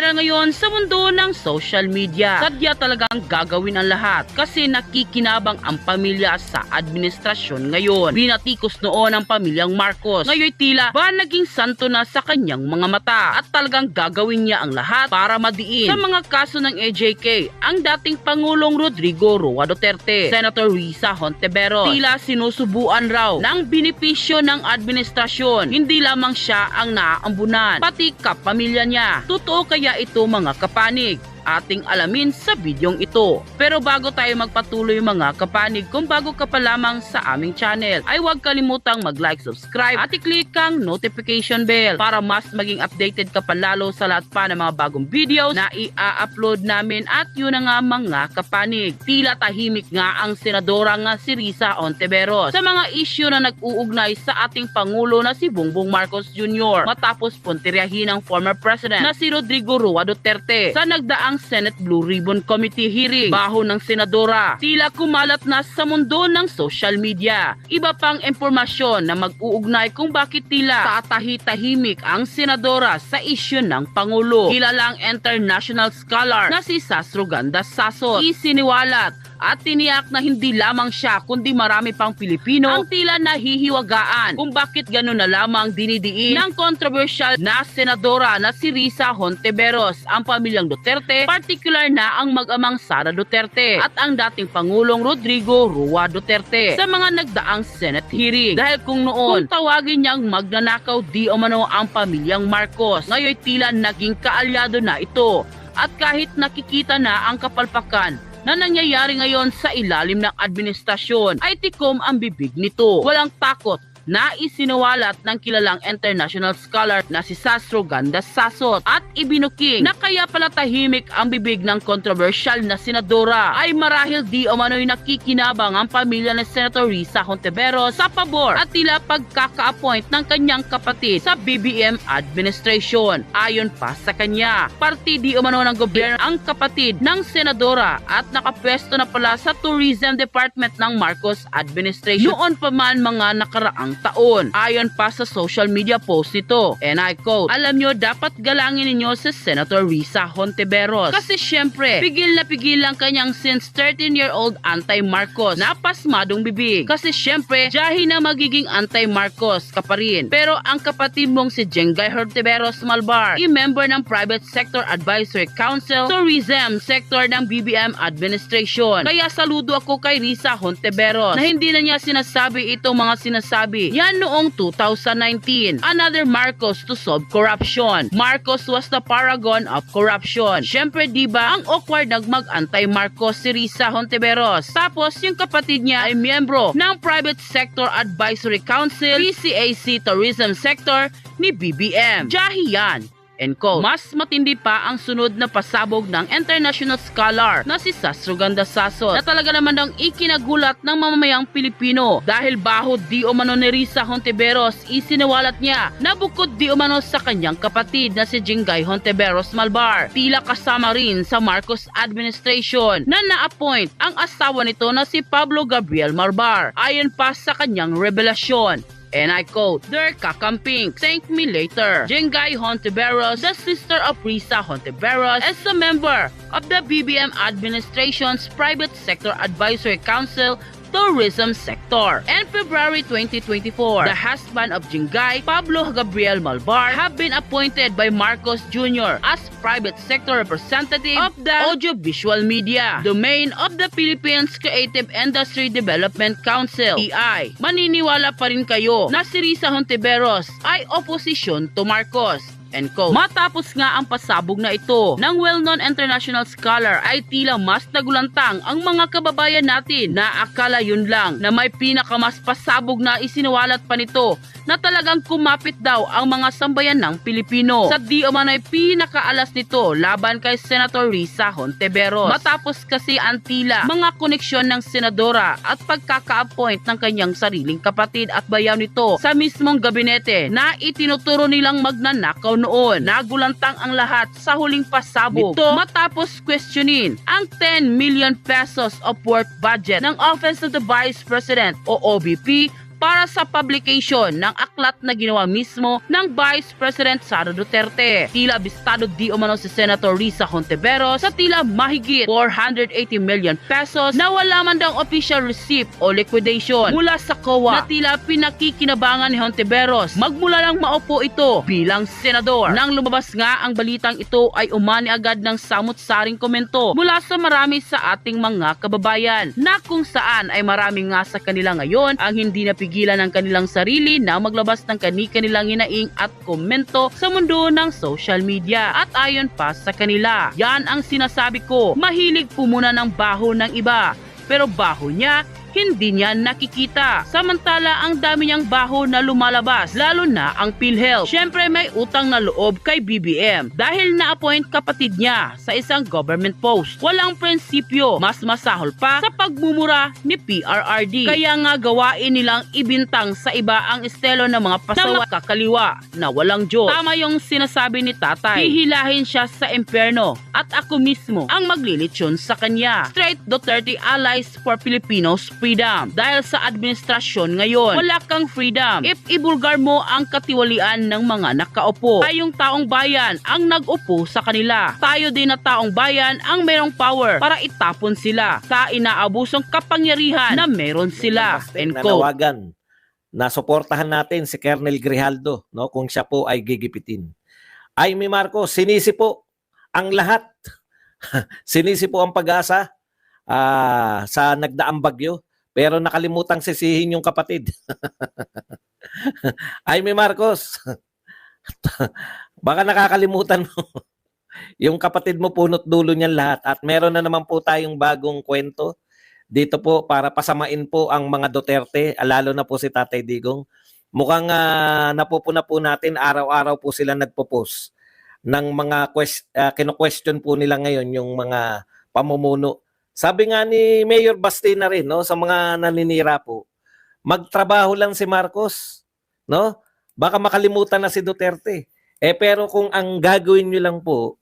Viral ngayon sa mundo ng social media. Sadya talagang gagawin ang lahat kasi nakikinabang ang pamilya sa administrasyon ngayon. Binatikos noon ang pamilyang Marcos. Ngayon tila ba naging santo na sa kanyang mga mata at talagang gagawin niya ang lahat para madiin sa mga kaso ng AJK ang dating Pangulong Rodrigo Roa Duterte, Senator Risa Hontiveros. Tila sinusubuan raw ng binipisyo ng administrasyon. Hindi lamang siya ang naaambunan, pati kapamilya niya. Totoo kaya ito mga kapanig? Ating alamin sa bidyong ito. Pero bago tayo magpatuloy mga kapanig, kung bago ka pa lamang sa aming channel, ay huwag kalimutang mag-like, subscribe at i-click ang notification bell para mas maging updated ka pa lalo sa lahat pa ng mga bagong videos na i-upload namin at yun na nga mga kapanig. Tila tahimik nga ang senadora nga si Risa Ontiveros sa mga issue na nag-uugnay sa ating Pangulo na si Bongbong Marcos Jr. matapos puntiryahin ng former president na si Rodrigo Roa Duterte sa nagdaang Senate Blue Ribbon Committee hearing. Baho ng senadora, tila kumalat na sa mundo ng social media. Iba pang impormasyon na mag-uugnay kung bakit tila tatahi-tahimik ang senadora sa issue ng Pangulo. Kilalang international scholar na si Sastro Ganda Sasot. Isiniwalat at tiniyak na hindi lamang siya kundi marami pang Pilipino ang tila nahihiwagaan kung bakit gano'n na lamang dinidiin ng controversial na senadora na si Risa Hontiveros ang pamilyang Duterte, particular na ang mag-amang Sara Duterte at ang dating Pangulong Rodrigo Rua Duterte sa mga nagdaang Senate hearing. Dahil kung noon, kung tawagin niyang magnanakaw di umano ang pamilyang Marcos, ngayon tila naging kaalyado na ito at kahit nakikita na ang kapalpakan na nangyayari ngayon sa ilalim ng administrasyon ay tikom ang bibig nito. Walang takot na isinawalat ng kilalang international scholar na si Sastro Ganda Sasot at ibinuking na kaya pala tahimik ang bibig ng controversial na senadora ay marahil di umano'y nakikinabang ang pamilya ni Senator Risa Hontiveros sa pabor at tila pagkaka-appoint ng kanyang kapatid sa BBM administration. Ayon pa sa kanya, parti di umano ng gobyerno ang kapatid ng senadora at nakapwesto na pala sa Tourism Department ng Marcos administration noon pa man mga nakaraang taon. Ayon pa sa social media post nito, and I quote, Alam nyo, dapat galangin ninyo si Senator Risa Hontiveros. Kasi syempre, pigil na pigil ang kanyang since 13-year-old anti-Marcos na pasmadong bibig. Kasi syempre, jahi na magiging anti-Marcos ka pa rin. Pero ang kapatid mong si Jengay Hontiveros Malbar, i-member ng Private Sector Advisory Council, Tourism Sector ng BBM Administration. Kaya saludo ako kay Risa Hontiveros na hindi na niya sinasabi itong mga sinasabi yan noong 2019. Another Marcos to solve corruption. Marcos was the paragon of corruption. Syempre di ba ang awkward nagmag anti-Marcos si Risa Hontiveros. Tapos yung kapatid niya ay miyembro ng Private Sector Advisory Council, PCAC Tourism Sector ni BBM. Jahi yan. End quote. Mas matindi pa ang sunod na pasabog ng international scholar na si Sastro Ganda Sasot na talaga naman daw ikinagulat ng mamamayang Pilipino dahil baho di umano ni Risa Hontiveros isinawalat niya na bukod di umano sa kanyang kapatid na si Jingay Hontiveros Malbar tila kasama rin sa Marcos administration na na-appoint ang asawa nito na si Pablo Gabriel Malbar ayon pa sa kanyang revelasyon And I quote, They're kakamping. Thank me later. Jengay Hontiveros, the sister of Risa Hontiveros, is a member of the BBM administration's Private Sector Advisory Council tourism sector. And February 2024, the husband of Jingay, Pablo Gabriel Malbar, have been appointed by Marcos Jr. as private sector representative of the audiovisual media domain of the Philippines Creative Industry Development Council, EI. Maniniwala pa rin kayo na si Risa Hontiveros ay opposition to Marcos. End quote. Matapos nga ang pasabog na ito ng well-known international scholar ay tila mas nagulantang ang mga kababayan natin na akala yun lang na may pinakamas pasabog na isinawalat pa nito na talagang kumapit daw ang mga sambayan ng Pilipino sa di umano'y pinakaalas nito laban kay Senator Risa Hontiveros. Matapos kasi ang tila mga koneksyon ng senadora at pagkaka-appoint ng kanyang sariling kapatid at bayaw nito sa mismong gabinete na itinuturo nilang magnanakaw noon. Nagulantang ang lahat sa huling pasabog. Ito matapos questionin ang 10 million pesos of work budget ng Office of the Vice President o OVP para sa publication ng aklat na ginawa mismo ng Vice President Sara Duterte. Tila bistado di umano si Senator Risa Hontiveros sa tila mahigit 480 million pesos na wala man daw official receipt o liquidation mula sa COA na tila pinakikinabangan ni Hontiveros. Magmula lang maupo ito bilang senador. Nang lumabas nga ang balitang ito ay umani agad ng samot-saring komento mula sa marami sa ating mga kababayan na kung saan ay marami nga sa kanila ngayon ang hindi napigilan ng kanilang sarili na maglabas ng kani-kanilang hinaing at komento sa mundo ng social media. At ayon pa sa kanila, yan ang sinasabi ko, mahilig pumuna ng baho ng iba pero baho niya hindi niya nakikita. Samantala, ang dami niyang baho na lumalabas, lalo na ang PhilHealth. Siyempre may utang na loob kay BBM dahil na-appoint kapatid niya sa isang government post. Walang prinsipyo, mas masahol pa sa pagmumura ni PRRD. Kaya nga gawain nilang ibintang sa iba ang estelo ng mga pasawa kakaliwa na walang Diyos. Tama yung sinasabi ni tatay. Hihilahin siya sa impyerno at ako mismo ang maglilitsyon sa kanya. Straight Duterte Allies for Filipinos freedom. Dahil sa administrasyon ngayon, wala kang freedom. If ibulgar mo ang katiwalian ng mga nakaupo, tayong taong bayan ang nag-upo sa kanila. Tayo din na taong bayan ang merong power para itapon sila sa inaabusong kapangyarihan na meron sila. End quote. nanawagan na suportahan natin si Colonel Grijaldo no kung siya po ay gigipitin. Ay mi Marcos, sinisi po ang lahat. sinisi po ang pag-asa ah, sa nagdaang bagyo pero nakalimutang sisihin yung kapatid. ay mi Marcos. Baka nakakalimutan mo. yung kapatid mo punot dulo niyan lahat at meron na naman po tayong bagong kwento dito po para pasamain po ang mga Duterte, ah, lalo na po si Tatay Digong. Mukhang uh, napupuna po natin, araw-araw po sila nagpo-post ng mga quest, uh, kino-question po nila ngayon yung mga pamumuno. Sabi nga ni Mayor Bastina rin no sa mga naninira po, magtrabaho lang si Marcos, no? Baka makalimutan na si Duterte. Eh pero kung ang gagawin niyo lang po,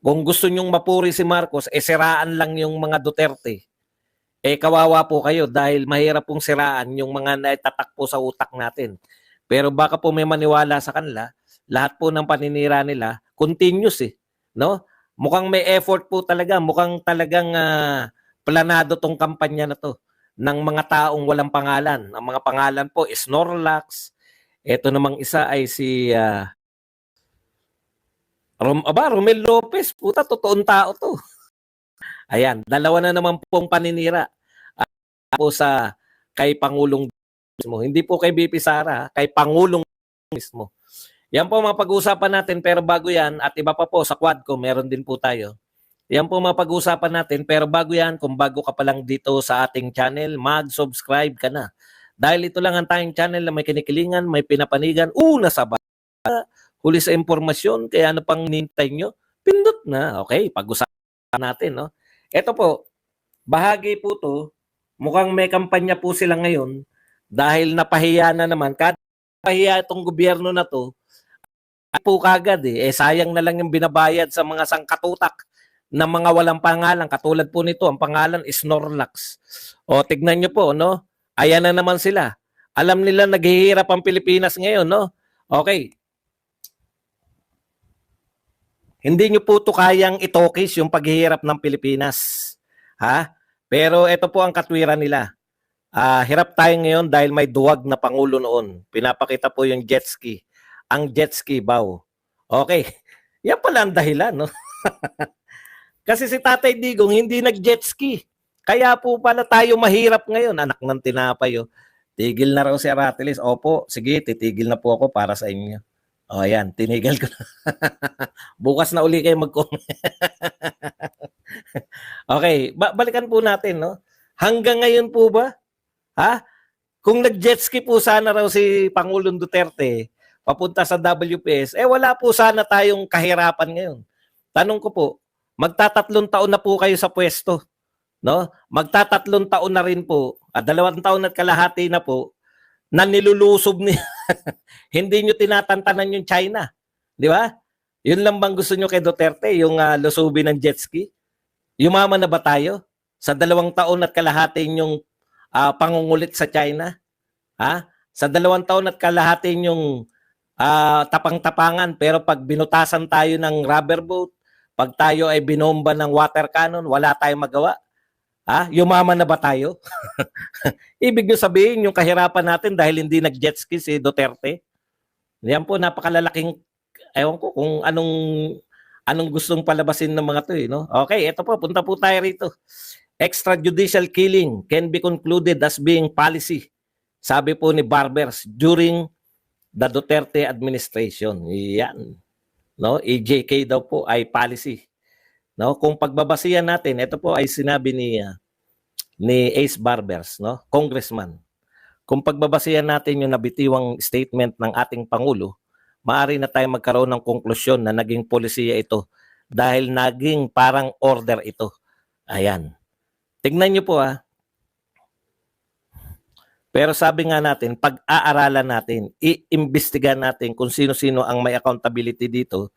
kung gusto nyong mapuri si Marcos, eh siraan lang yung mga Duterte eh kawawa po kayo dahil mahirap pong siraan yung mga naitatak po sa utak natin. Pero baka po may maniwala sa kanila, lahat po ng paninira nila, continuous eh. No? Mukhang may effort po talaga, mukhang talagang ah, planado tong kampanya na to ng mga taong walang pangalan. Ang mga pangalan po is Norlax. Ito namang isa ay si ah, Rom, aba, Romel Lopez. Puta, totoong tao to. Ayan, dalawa na naman pong paninira Ah, po sa kay Pangulong mismo. Hindi po kay BP Sara, kay Pangulong mismo. Yan po mga pag-uusapan natin pero bago yan at iba pa po sa Quadco, meron din po tayo. Yan po mga pag-uusapan natin pero bago yan, kung bago ka pa lang dito sa ating channel, mag-subscribe ka na. Dahil ito lang ang tayong channel na may kinikilingan, may pinapanigan, una sa bata, huli sa impormasyon, kaya ano pang nintay nyo? Pindot na. Okay, pag-usapan natin. No? Ito po, bahagi po to mukhang may kampanya po sila ngayon dahil napahiya na naman. Kada pahiya itong gobyerno na to, po kagad eh. eh. sayang na lang yung binabayad sa mga sangkatutak na mga walang pangalan. Katulad po nito, ang pangalan is Norlax. O tignan nyo po, no? Ayan na naman sila. Alam nila naghihirap ang Pilipinas ngayon, no? Okay. Hindi nyo po to kayang itokis yung paghihirap ng Pilipinas. Ha? Pero ito po ang katwiran nila. Ah, hirap tayo ngayon dahil may duwag na pangulo noon. Pinapakita po yung jet ski. Ang jet ski bow. Okay. Yan pala ang dahilan, no? Kasi si Tatay Digong hindi nag-jet ski. Kaya po pala tayo mahirap ngayon. Anak ng tinapay, oh. Tigil na raw si Aratilis. Opo, sige, titigil na po ako para sa inyo. O, oh, ayan, tinigil ko na. Bukas na uli kayo mag-comment. okay, ba- balikan po natin, no? Hanggang ngayon po ba? Ha? Kung nag-jet ski po sana raw si Pangulong Duterte papunta sa WPS, eh wala po sana tayong kahirapan ngayon. Tanong ko po, magtatatlong taon na po kayo sa pwesto. No? Magtatatlong taon na rin po, at dalawang taon at kalahati na po, na nilulusob ni hindi nyo tinatantanan yung China. Di ba? Yun lang bang gusto nyo kay Duterte, yung uh, lusubin ng jet ski? Yumaman na ba tayo? Sa dalawang taon at kalahati yung uh, pangungulit sa China? Ha? Sa dalawang taon at kalahati yung ah, tapang-tapangan pero pag binutasan tayo ng rubber boat, pag tayo ay binomba ng water cannon, wala tayong magawa. Ha? Yumaman na ba tayo? Ibig nyo sabihin, yung kahirapan natin dahil hindi nag-jet ski si Duterte. Yan po, napakalalaking, ewan ko kung anong anong gustong palabasin ng mga to eh, no? Okay, ito po, punta po tayo rito. Extrajudicial killing can be concluded as being policy. Sabi po ni Barbers during the Duterte administration. Yan. No, EJK daw po ay policy. No, kung pagbabasihan natin, ito po ay sinabi ni ah, ni Ace Barbers, no, congressman. Kung pagbabasihan natin yung nabitiwang statement ng ating pangulo, maaari na tayo magkaroon ng konklusyon na naging polisiya ito dahil naging parang order ito. Ayan. Tignan niyo po ah. Pero sabi nga natin, pag-aaralan natin, i-imbestigahan natin kung sino-sino ang may accountability dito.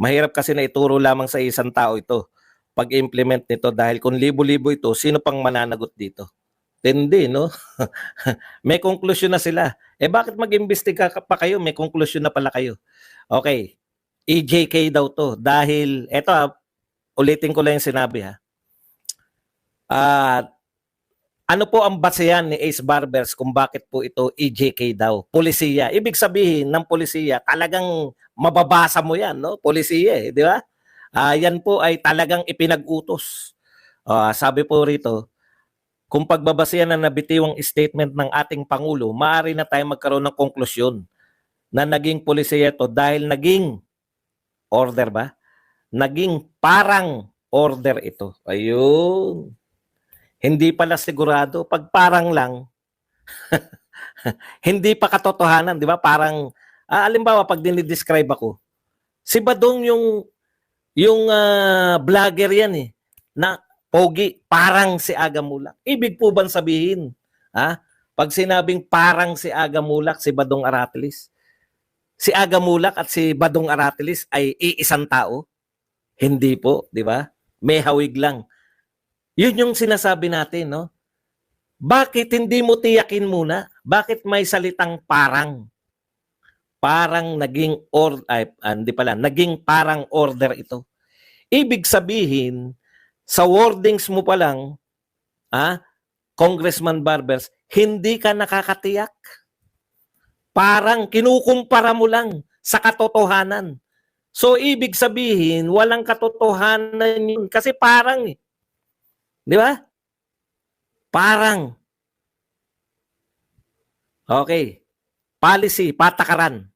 Mahirap kasi na ituro lamang sa isang tao ito pag-implement nito dahil kung libo-libo ito, sino pang mananagot dito? Hindi, no? may konklusyon na sila. Eh bakit mag-imbestiga pa kayo? May konklusyon na pala kayo. Okay. EJK daw to dahil eto ah, ulitin ko lang yung sinabi ha. Ah, ano po ang basehan ni Ace Barbers kung bakit po ito EJK daw? Polisiya. Ibig sabihin ng polisiya, talagang mababasa mo yan, no? Polisiya, eh, di ba? Ah, yan po ay talagang ipinag-utos. Ah, sabi po rito, kung pagbabasihan ng nabitiwang statement ng ating Pangulo, maaari na tayo magkaroon ng konklusyon na naging polisiya ito dahil naging order ba? Naging parang order ito. Ayun. Hindi pala sigurado. Pag parang lang, hindi pa katotohanan, di ba? Parang, ah, alimbawa, pag dinidescribe ako, si Badong yung, yung ah, vlogger yan eh, na pogi, parang si Aga Mulak. Ibig po bang sabihin, ha? Pag sinabing parang si Aga Mulak, si Badong Aratilis, si Aga Mulak at si Badong Aratilis ay iisang tao? Hindi po, di ba? May hawig lang. Yun yung sinasabi natin, no? Bakit hindi mo tiyakin muna? Bakit may salitang parang? Parang naging or ay, ah, hindi pala, naging parang order ito. Ibig sabihin, sa wordings mo pa lang, ah, Congressman Barbers, hindi ka nakakatiyak. Parang kinukumpara mo lang sa katotohanan. So, ibig sabihin, walang katotohanan yun. Kasi parang eh. Di ba? Parang. Okay. Policy, patakaran.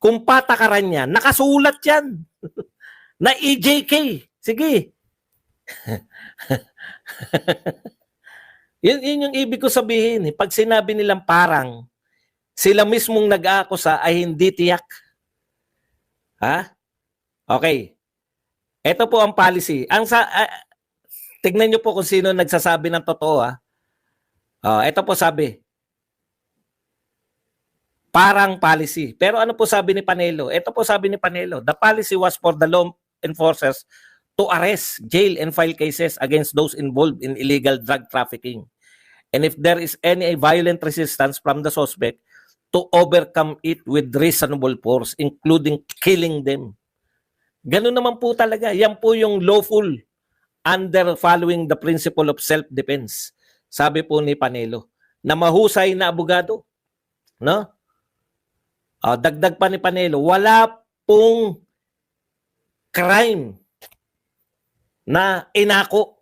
Kung patakaran niya, nakasulat yan. na EJK. Sige. yun, yun yung ibig ko sabihin. Pag sinabi nilang parang, sila mismong nag-aakusa ay hindi tiyak. Ha? Okay. Ito po ang policy. Ang sa ah, tignan niyo po kung sino nagsasabi ng totoo ha. Oh, ito po sabi. Parang policy. Pero ano po sabi ni Panelo? Ito po sabi ni Panelo. The policy was for the law enforcers to arrest, jail, and file cases against those involved in illegal drug trafficking. And if there is any violent resistance from the suspect, to overcome it with reasonable force, including killing them. Ganun naman po talaga. Yan po yung lawful under following the principle of self-defense. Sabi po ni Panelo, na mahusay na abogado. No? Ah, dagdag pa ni Panelo, wala pong crime na inako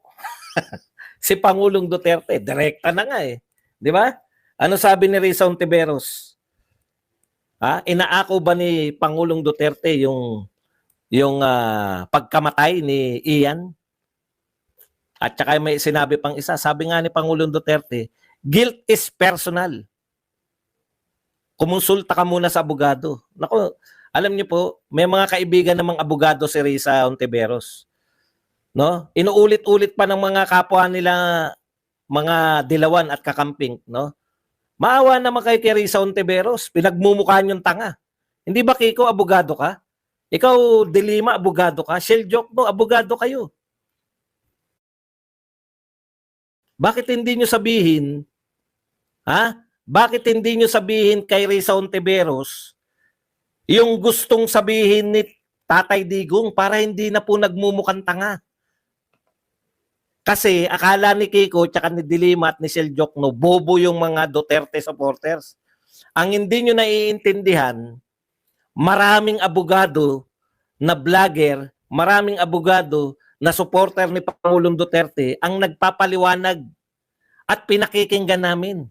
si Pangulong Duterte. Direkta na nga eh. Di ba? Ano sabi ni Risa Ontiveros? Ha? Inaako ba ni Pangulong Duterte yung yung ah, pagkamatay ni Ian? At saka may sinabi pang isa, sabi nga ni Pangulong Duterte, guilt is personal. Kumonsulta ka muna sa abogado. Nako, alam niyo po, may mga kaibigan namang abogado si Risa Ontiveros. No? Inuulit-ulit pa ng mga kapwa nila mga dilawan at kakamping, no? Maawa naman kay Teresa Ontiveros, pinagmumukhaan yung tanga. Hindi ba Kiko, abogado ka? Ikaw, Dilima, abogado ka? Shell joke mo, abogado kayo. Bakit hindi nyo sabihin, ha? bakit hindi nyo sabihin kay Risa Ontiveros yung gustong sabihin ni Tatay Digong para hindi na po nagmumukhang tanga? Kasi akala ni Kiko tsaka ni Dilima at ni Sel Jokno, bobo yung mga Duterte supporters. Ang hindi nyo naiintindihan, maraming abogado na vlogger, maraming abogado na supporter ni Pangulong Duterte ang nagpapaliwanag at pinakikinggan namin.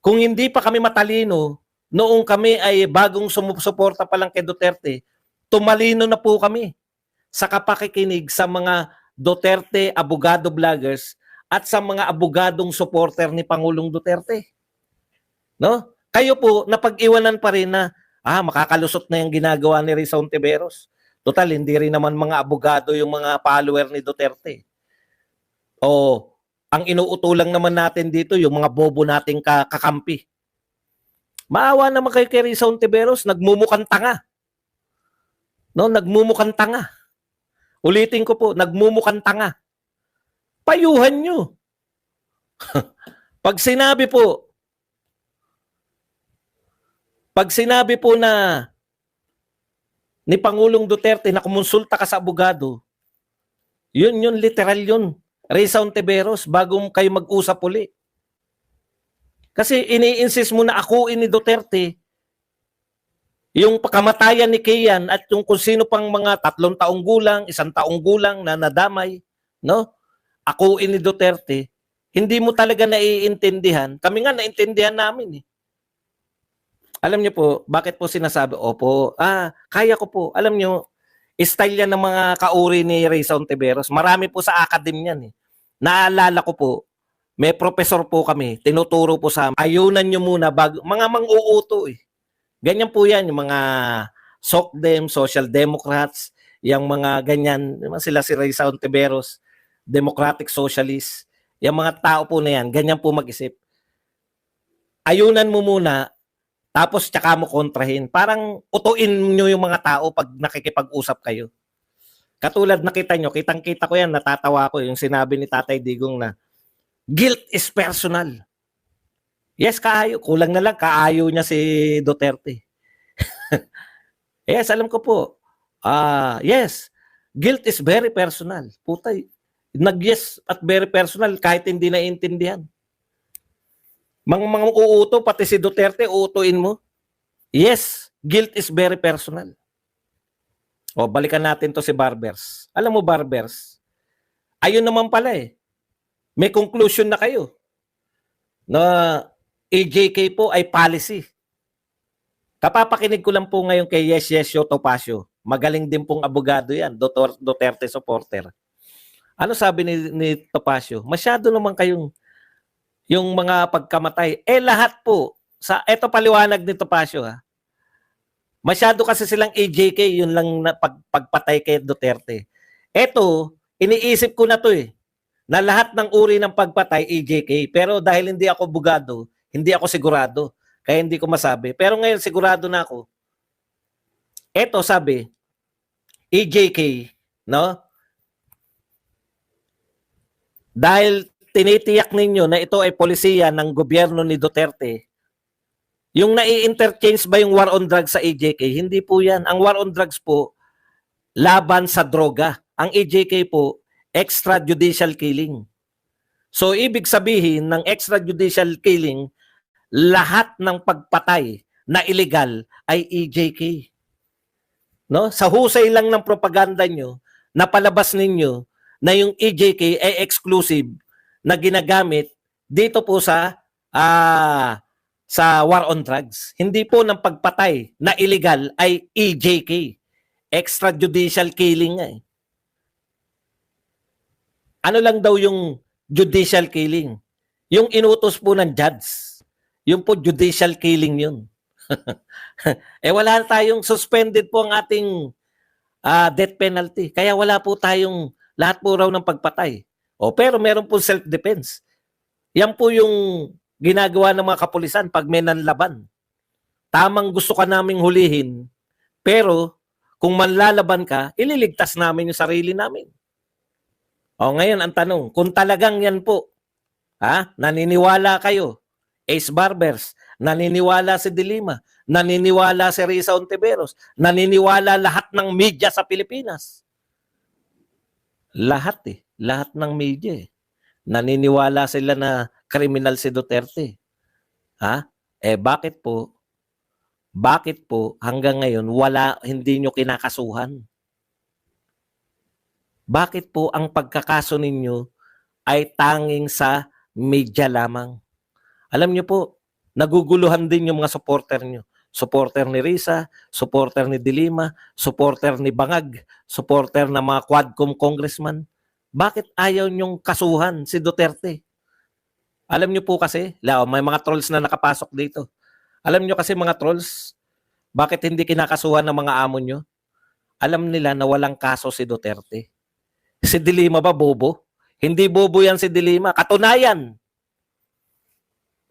Kung hindi pa kami matalino, noong kami ay bagong sumusuporta pa lang kay Duterte, tumalino na po kami sa kapakikinig sa mga Duterte abogado vloggers at sa mga abogadong supporter ni Pangulong Duterte. No? Kayo po napag-iwanan pa rin na ah makakalusot na yung ginagawa ni Risa Ontiveros. Total hindi rin naman mga abogado yung mga follower ni Duterte. O ang inuutulang naman natin dito yung mga bobo nating ka- kakampi. Maawa naman kay kay Risa Ontiveros, nagmumukhang tanga. No, nagmumukhang tanga. Ulitin ko po, nagmumukhang tanga. Payuhan nyo. pag sinabi po, pag sinabi po na ni Pangulong Duterte na kumonsulta ka sa abogado, yun yun, literal yun. Reza Ontiveros, bago kayo mag-usap uli. Kasi ini-insist mo na ako ni Duterte, yung pagkamatayan ni Kian at yung kung sino pang mga tatlong taong gulang, isang taong gulang na nadamay, no? Ako ni Duterte, hindi mo talaga naiintindihan. Kami nga naintindihan namin eh. Alam niyo po, bakit po sinasabi, opo, ah, kaya ko po. Alam niyo, style yan ng mga kauri ni Reza Ontiveros. Marami po sa academy yan eh. Naalala ko po, may professor po kami, tinuturo po sa amin. Ayunan niyo muna, bago, mga mang-uuto eh. Ganyan po yan, yung mga SOCDEM, Social Democrats, yung mga ganyan, yung sila si Reza Ontiveros, Democratic Socialist, yung mga tao po na yan, ganyan po mag-isip. Ayunan mo muna, tapos tsaka mo kontrahin. Parang utuin nyo yung mga tao pag nakikipag-usap kayo. Katulad nakita nyo, kitang-kita ko yan, natatawa ko yung sinabi ni Tatay Digong na, guilt is personal. Yes, kaayo. Kulang na lang, kaayo niya si Duterte. yes, alam ko po. Ah, yes. Guilt is very personal. Putay. Nag-yes at very personal kahit hindi naiintindihan. Mga mga uuto, pati si Duterte, uutuin mo. Yes, guilt is very personal. O, balikan natin to si Barbers. Alam mo, Barbers, ayun naman pala eh. May conclusion na kayo na AJK po ay policy. Kapapakinig ko lang po ngayon kay Yes Yes Yo Topacio. Magaling din pong abogado yan. Duterte supporter. Ano sabi ni, ni Topacio? Masyado naman kayong yung mga pagkamatay. Eh lahat po, sa eto paliwanag ni Topacio ha. Masyado kasi silang AJK, yun lang na pag, pagpatay kay Duterte. Eto, iniisip ko na to eh, na lahat ng uri ng pagpatay AJK. Pero dahil hindi ako bugado, hindi ako sigurado. Kaya hindi ko masabi. Pero ngayon sigurado na ako. Eto sabi, EJK, no? Dahil tinitiyak ninyo na ito ay polisiya ng gobyerno ni Duterte, yung nai-interchange ba yung war on drugs sa EJK? Hindi po yan. Ang war on drugs po, laban sa droga. Ang EJK po, extrajudicial killing. So, ibig sabihin ng extrajudicial killing, lahat ng pagpatay na illegal ay EJK. No? Sa husay lang ng propaganda nyo, napalabas ninyo na yung EJK ay exclusive na ginagamit dito po sa ah sa war on drugs. Hindi po ng pagpatay na illegal ay EJK. Extrajudicial killing nga eh. Ano lang daw yung judicial killing? Yung inutos po ng judge. Yung po judicial killing yun. eh wala tayong suspended po ang ating ah, death penalty. Kaya wala po tayong lahat po raw ng pagpatay. O pero meron po self-defense. Yan po yung ginagawa ng mga kapulisan pag may nanlaban. Tamang gusto ka naming hulihin, pero kung manlalaban ka, ililigtas namin yung sarili namin. O ngayon ang tanong, kung talagang yan po, ha, naniniwala kayo, Ace Barbers, naniniwala si Dilima, naniniwala si Risa Ontiveros, naniniwala lahat ng media sa Pilipinas. Lahat eh. Lahat ng media eh. Naniniwala sila na kriminal si Duterte. Ha? Eh bakit po? Bakit po hanggang ngayon wala hindi nyo kinakasuhan? Bakit po ang pagkakaso ninyo ay tanging sa media lamang? Alam nyo po, naguguluhan din yung mga supporter nyo. Supporter ni Risa, supporter ni Dilima, supporter ni Bangag, supporter ng mga Quadcom congressman. Bakit ayaw nyong kasuhan si Duterte? Alam nyo po kasi, lao, may mga trolls na nakapasok dito. Alam nyo kasi mga trolls, bakit hindi kinakasuhan ng mga amo nyo? Alam nila na walang kaso si Duterte. Si Dilima ba bobo? Hindi bobo yan si Dilima. Katunayan.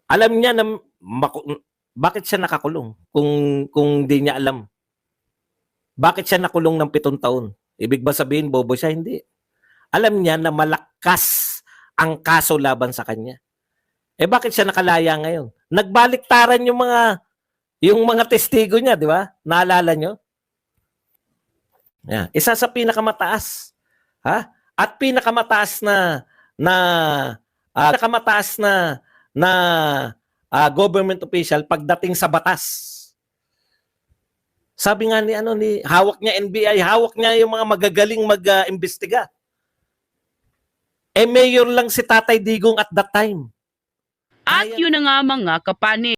Alam niya na bakit siya nakakulong kung kung di niya alam. Bakit siya nakulong ng pitong taon? Ibig ba sabihin bobo siya? Hindi. Alam niya na malakas ang kaso laban sa kanya. Eh bakit siya nakalaya ngayon? Nagbaliktaran yung mga yung mga testigo niya, di ba? Naalala nyo? Yeah. Isa sa pinakamataas. Ha? At pinakamataas na na ah, pinakamataas na na ah, government official pagdating sa batas. Sabi nga ni ano ni hawak niya NBI, hawak niya yung mga magagaling mag-imbestiga. Eh mayor lang si Tatay Digong at that time. At Kaya- yun na nga mga kapani,